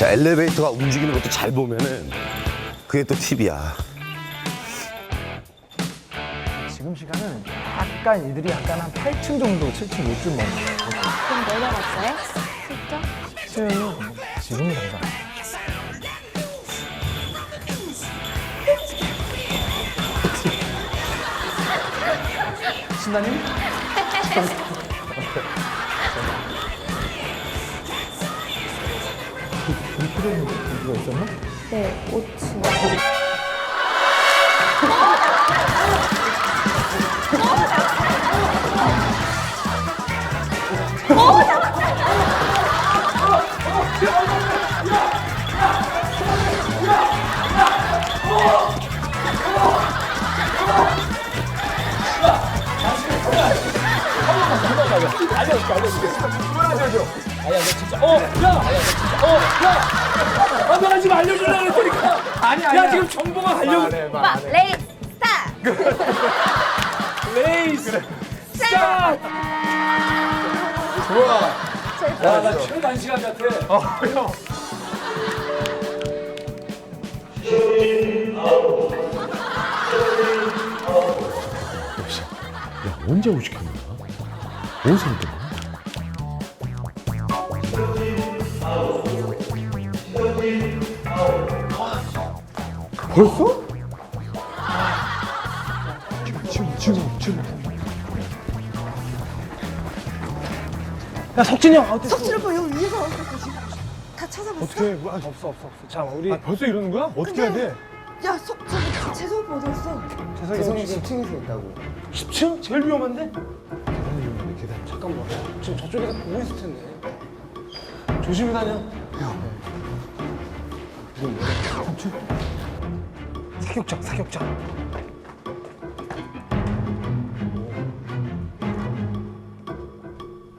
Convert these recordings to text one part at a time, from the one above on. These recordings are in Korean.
자 엘리베이터가 움직이는 것도 잘 보면은 그게 또 팁이야. 지금 시간은 약간 이들이 약간 한 8층 정도, 7층 요쯤 넘어. 좀 내려갔어요? 슬쩍? 수요는 지금은 당장. 신나님? 필요한 공기가 있었나? 네, 5층. 아 빠가 지금 알려주려고 했더니까 아니, 야 지금 정보가 가려고 오빠, 레이 스타! 레이스 스타트 좋아. 야 나 최단 시간 같아 어, 형. 언제 오시켰냐? 어디서 오더라? 벌써? 지금, 지금, 지금. 야, 석진이 형, 어때? 석진 오빠 여기 위에서 왔었어 지금 다 찾아봤어? 어떻게 해? 뭐, 아, 없어, 없어, 없어. 자, 우리. 벌써 이러는 거야? 어떻게 해야 돼? 야 석, 저기 재수 오빠 어디 갔어? 재성이 지금 10층에서 있다고. 10층? 제일 위험한데? 계단이 위험한데, 계단. 잠깐만. 지금 저쪽에서 보고 있을 텐데. 조심히 다녀. 형. 이건 뭐야? 3층? 사격장, 사격장.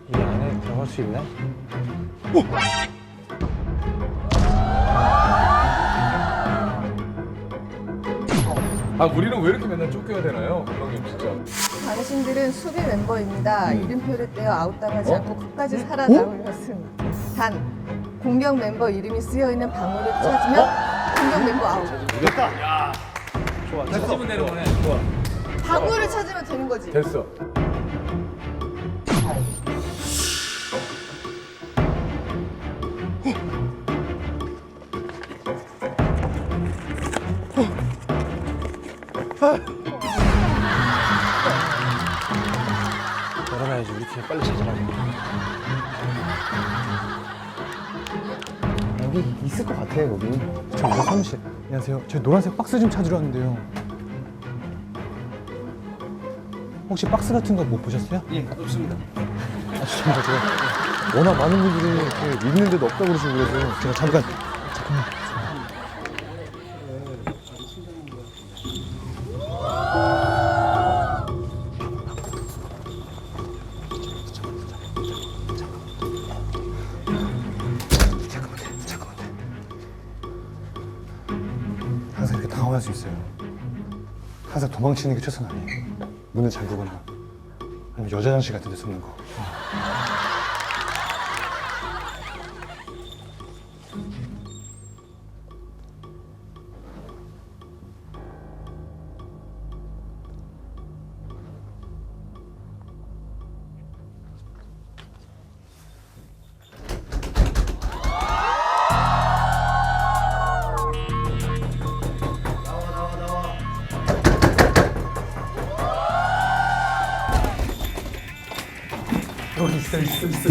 이 안에 들어갈 수 있나? 아 우리는 왜 이렇게 맨날 쫓겨야 되나요? 감독님 진짜. 당신들은 수비 멤버입니다. 이름표를 떼어 아웃당하지 않고 끝까지 살아남을 것은 단 공격 멤버 이름이 쓰여 있는 방울을 찾으면 공격 멤버 아웃. 찾으면 되는 거네. 좋아. 방울을 찾으면 되는 거지. 됐어. 열어놔야지. 우리 팀 빨리 찾아라 여기 있을 것 같아요 여기. 저 이거 사무실 안녕하세요. 저희 노란색 박스 좀 찾으러 왔는데요. 혹시 박스 같은 거 못 보셨어요? 예 없습니다. 아 죄송합니다 제가 워낙 많은 분들이 이렇게 있는 데도 없다고 그러시고 그래서 제가 잠깐 당황할 수 있어요. 항상 도망치는 게 최선 아니에요. 문을 잠그거나 아니면 여자 장실 같은 데 숨는 거.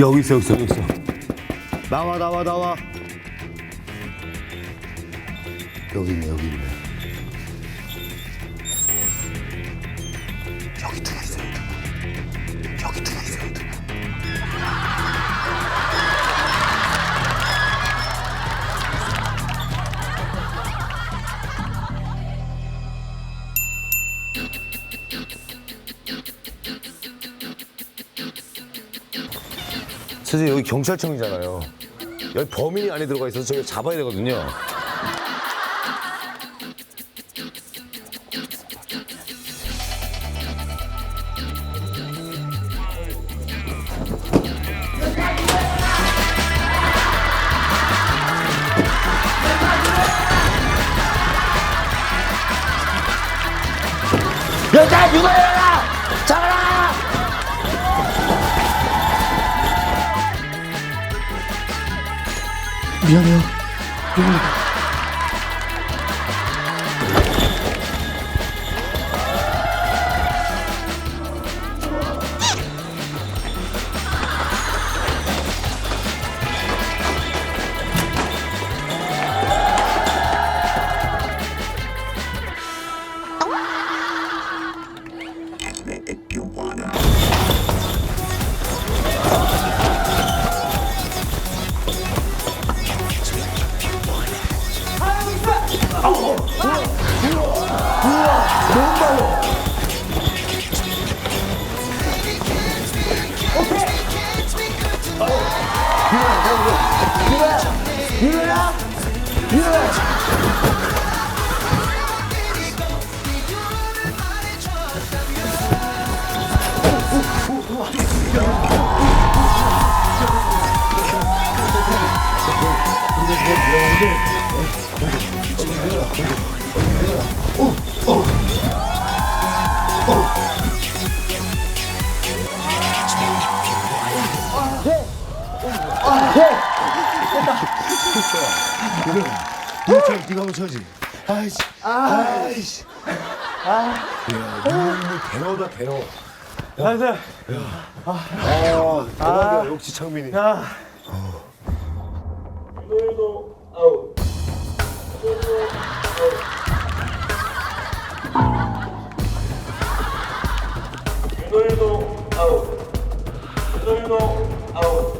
여기 있어 여기 있어. 나와 나와 나와. 여기 있네 여기 있네. 선생님 여기 경찰청이잖아요. 여기 범인이 안에 들어가 있어서 저기 잡아야 되거든요. 여자 누구야? 미안해요. 이거 쳐, 네가 한번 쳐야지. 아이씨. 아이씨. 아. 야, 이거 대너다, 대너. 나이스. 아, 대박이야, 역시 창민이. 야. 어떡하지?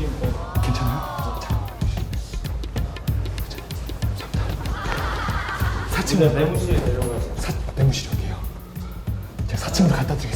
괜찮아요? 4층 내무실에 내려가서. 사, 내무실 여기에요. 제가 4층으로 갖다 드리겠습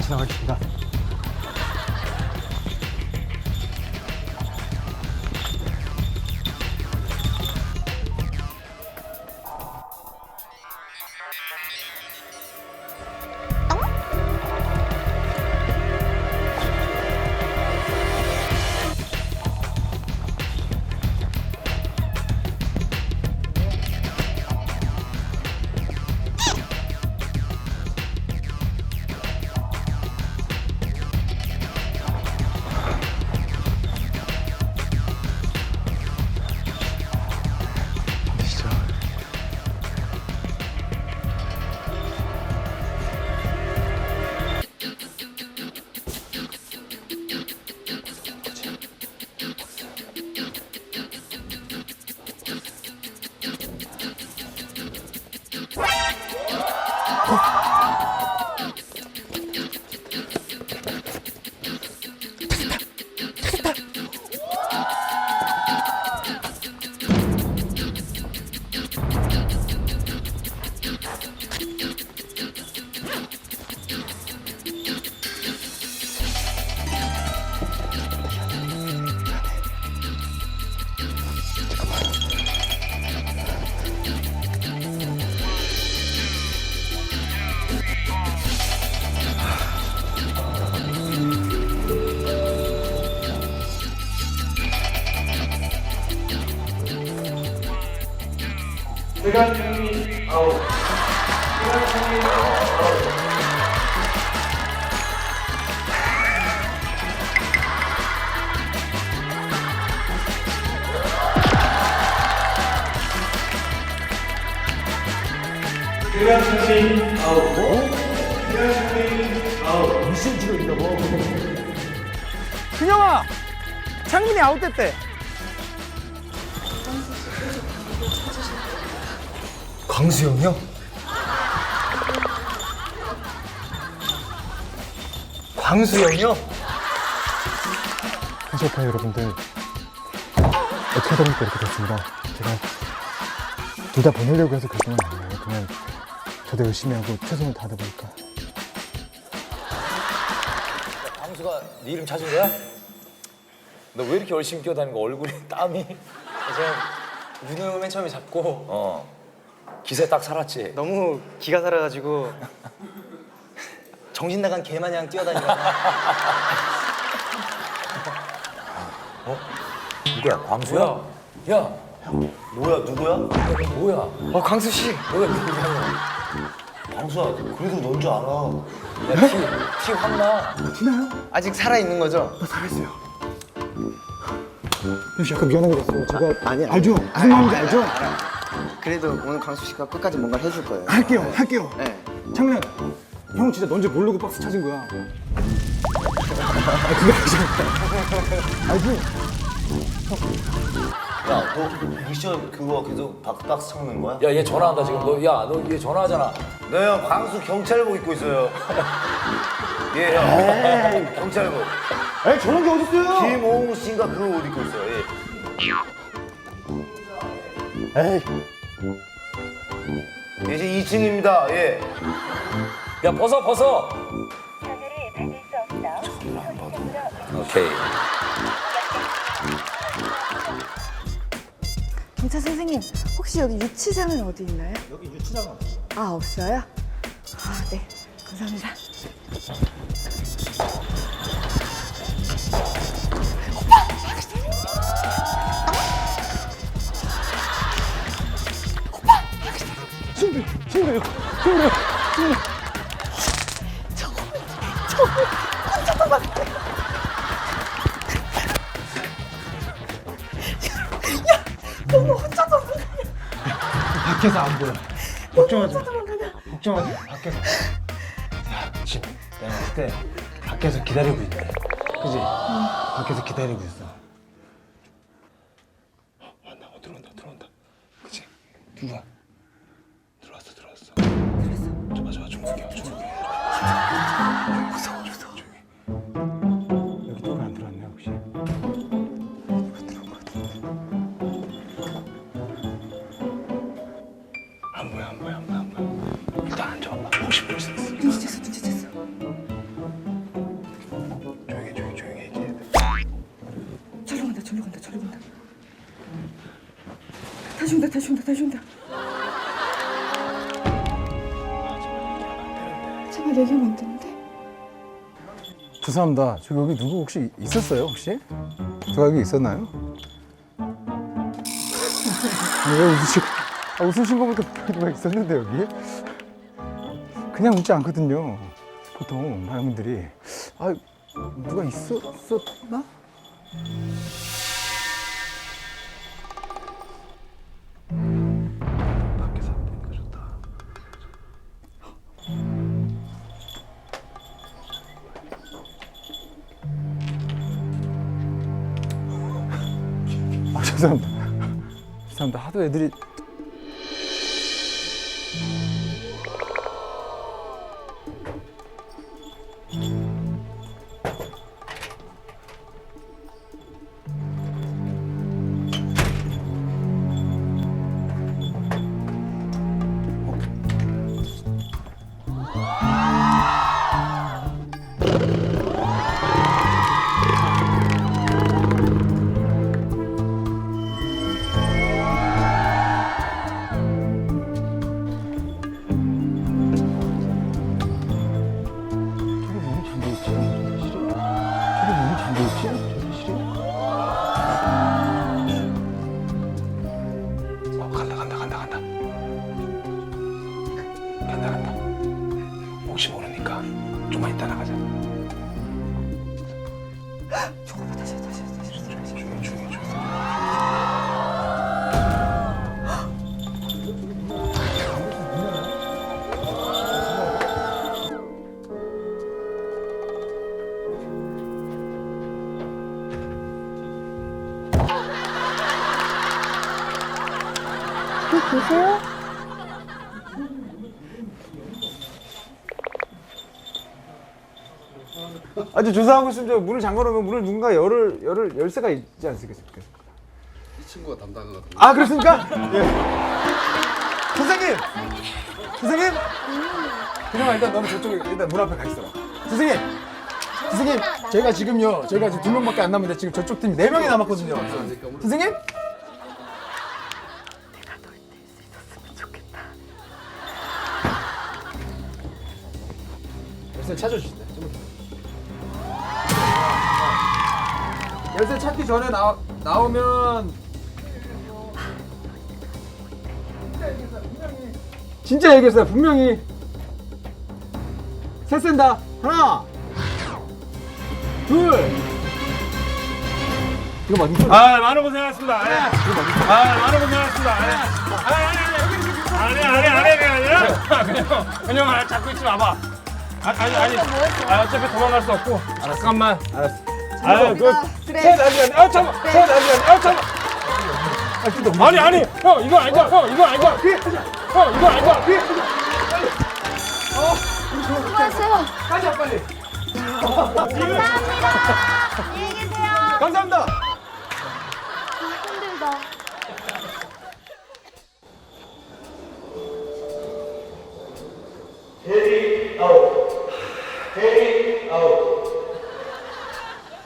지나가겠습니다. 준영아! 창민이 아웃됐대. 광수 형이요? 광수 형이요? 한시파 여러분들 어떻게 보니까 이렇게 됐습니다. 제가 둘 다 보내려고 해서 결정은 아니에요. 그냥 저도 열심히 하고 최선을 다하다 보니까 광수가 네 이름 찾은 거야? 너 왜 이렇게 열심히 뛰어다니는 거 얼굴에 땀이? 제가 형을 맨 처음에 잡고 어. 기세 딱 살았지? 너무 기가 살아가지고 정신 나간 개 마냥 뛰어다니다가 누구야? 광수야? 야? 뭐야? 누구야? 뭐야? 어 광수 씨. 너가 누구야? 광수야 그래도 넌 줄 알아. 야 티 티 확나. 아직 살아 있는 거죠? 혹시 약간 미안하게 됐어요. 제가 아니 알죠? 무슨 마음인지 알죠? 그래도 오늘 광수 씨가 끝까지 뭔가 를 해줄 거예요. 할게요, 할게요. 네. 창민아, 형 진짜 넌지 모르고 박스 찾은 거야. 아, 그게 아니죠. 알지? 야 너 미션 그거 계속 박박스 찾는 거야? 야 얘 전화한다 지금 너 야 너 얘 전화하잖아 네 형 광수 경찰복 입고 있어요 예 형 경찰복 에이, 저런 게 어딨어요? 김호웅 씨인가 그 옷 입고 있어요 예. 에이, 이제 2층입니다 예 야 벗어 벗어 오케이 경찰 선생님, 혹시 여기 유치장은 어디 있나요? 여기 유치장은 없어요. 아, 없어요? 아, 네. 감사합니다. 친구요, 친구요, 친구요. 밖에서 안 보여. 걱정하지 마. 걱정하지 마. 밖에서. 야, 지금 내가 봤을 때 밖에서 기다리고 있네. 그지? 밖에서 기다리고 있어. 어, 왔나? 어, 들어온다, 들어온다. 그지? 누가? 다시 온다, 다시 온다, 다시 온다. 제발 얘기하면 안 되는데. 죄송합니다. 저 여기 누구 혹시 있었어요 혹시? 저 여기 있었나요? 아니, 왜 웃으시고 아, 웃으신 거 보니까 누가 있었는데 여기? 그냥 웃지 않거든요. 보통 많은 분들이 아 누가 있었었나? 죄송합니다. 죄송합니다. 하도 애들이 아주 조사하고 있으면 저 문을 잠궈놓으면 문을 누군가 열을 열을 열쇠가 있지 않습니까? 이 친구가 담당하거든요. 아 그렇습니까? 예. 선생님, 선생님. 그냥 일단 너는 저쪽에 일단 문 앞에 가 있어라. 선생님, 선생님, 저희가 지금요, 저희가 지금 두 명밖에 안 남았는데 지금 저쪽 팀네 명이 남았거든요. 선생님? 열쇠 찾아주시대. 전에 나 나오면. 진짜 얘기했어요 분명히. 셋 센다. 하나. 둘. 이거 맞는 아 많은 고생하셨습니다. 아, 아 많은 고생하셨습니다. 아니 아니 아니 아니 아니 아니라 그냥 그냥 아, 잡고 있지 마봐. 아, 아니 아니. 아, 어차피 도망갈 수 없고. 알았어. 잠깐만. 알았어 아유 그. 그래. 셋 아직 아 잠깐 셋 아직 아 잠깐 아니 아니 형 이거 아니다 형 이거 아니다 형 이거 아니다 수고하세요. 가자 빨리. 감사합니다. 안녕히 계세요. 감사합니다. 아, 힘들다.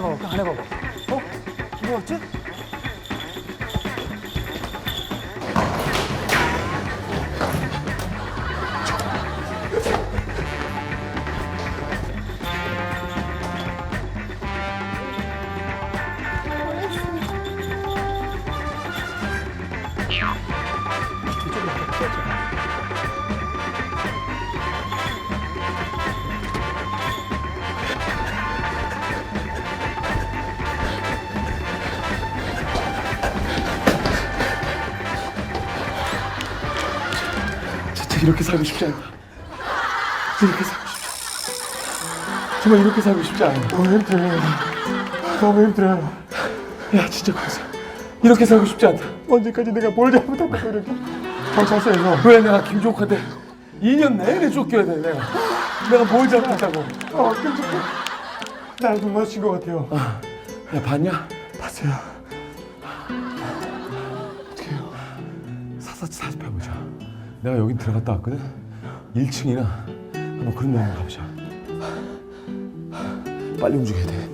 봐봐 그 안에 봐봐. 어? 왔지 이렇게 살고 싶지 않다. 이렇게 살고 않아. 정말 이렇게 살고 싶지 않아. 너무 힘들어요 너무 힘들어요 야, 진짜 그래서 이렇게 살고 싶지 않다. 언제까지 내가 뭘 잘못했다고 이렇게 경찰서에서 왜 내가 김종국한테 2년 내내 쫓겨야 돼, 내가. 내가 뭘 잘못했다고. 어 끔찍해 날 눈마주친 것 같아요 야, 봤냐? 봤어요 어떻게 해요? 사사치 사집해보자. 내가 여긴 들어갔다 왔거든? 1층이나 한번 그런 데 한번 가보자. 빨리 움직여야 돼.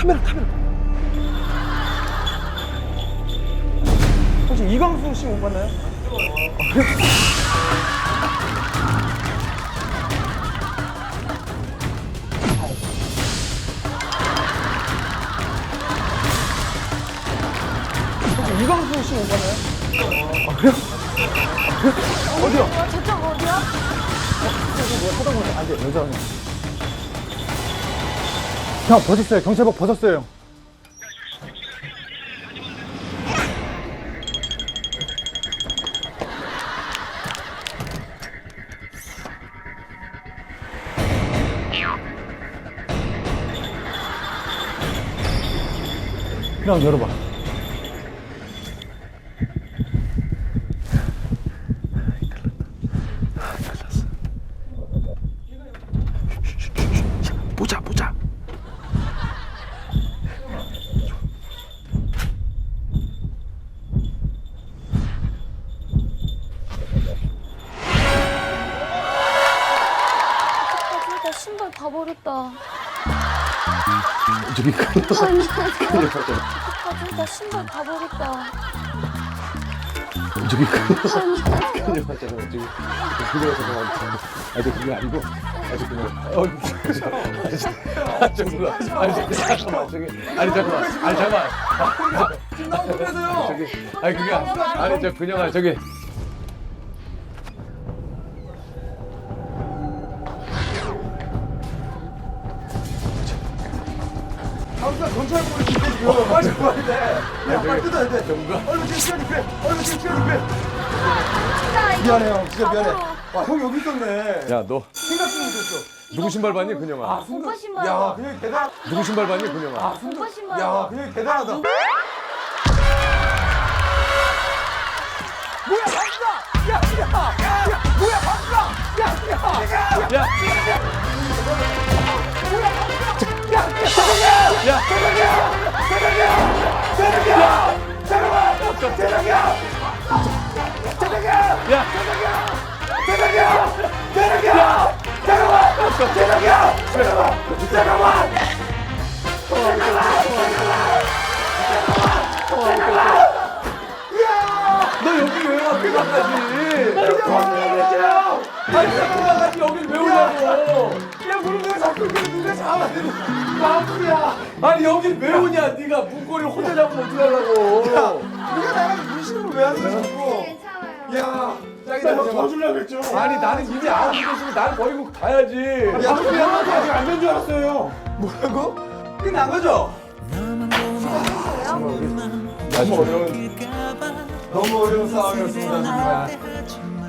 카메라, 카메라. 혹시 이광수 씨 못 봤나요? 혹시 이광수 씨 오빠네. 어디요? 저쪽 어디야? 안돼 여자 형 벗었어요. 경찰복 벗었어요 형. 열어봐. 보자 보자. 신발 다 버렸다. 저기 큰 어떡하지? 나 신발 다 버렸다. 저기 큰 큰일 났잖아. 저기 그거 잠깐만. 아, 저 그게 아니고. 아, 저 그냥. 어, 아, 저 그거. 아니, 저 잠깐만. 저기. 아니, 잠깐만. 아니, 잠깐만. 지금 나온 그래서요. 저기. 아니, 그게 아니, 저 그냥아 저기. 경찰복을 입고 지금 빨리 들어야 돼. 야, 빨리 뜯어야 돼. 얼른 지금 시간이 그래. 얼른 지금 시간이 그래. 미안해 형, 진짜 미안해. 와, 형 여기 있었네. 야, 너 생각도 못했어. 누구 신발 봤니, 그냥아? 오빠 신발. 야, 그냥 대단. 누구 신발 봤니, 그냥아? 오빠 신발. 야, 그냥 대단하다. 너 여기 왜 와, 그냥까지? 아니, 그냥까지 여기 왜 오냐고? 왜 자꾸 그래? 누가 잡아? 마음이야. 아니, 여기 왜 오냐? 네가 문고리를 혼자 잡으면 어떡하려고? 네가 나랑 무시를 왜 하는 거야, 자꾸? 괜찮아요. 야, 짱이다, 너 그냥. 도와주려고 했죠? 아니, 나는 이미 아무 일 없으면 나를 버리고 가야지. 야, 너 그냥 아직 안 된 줄 알았어요. 뭐라고? 끝난 거죠? 너무 어려운 너무 어려운 상황이었습니다 정말.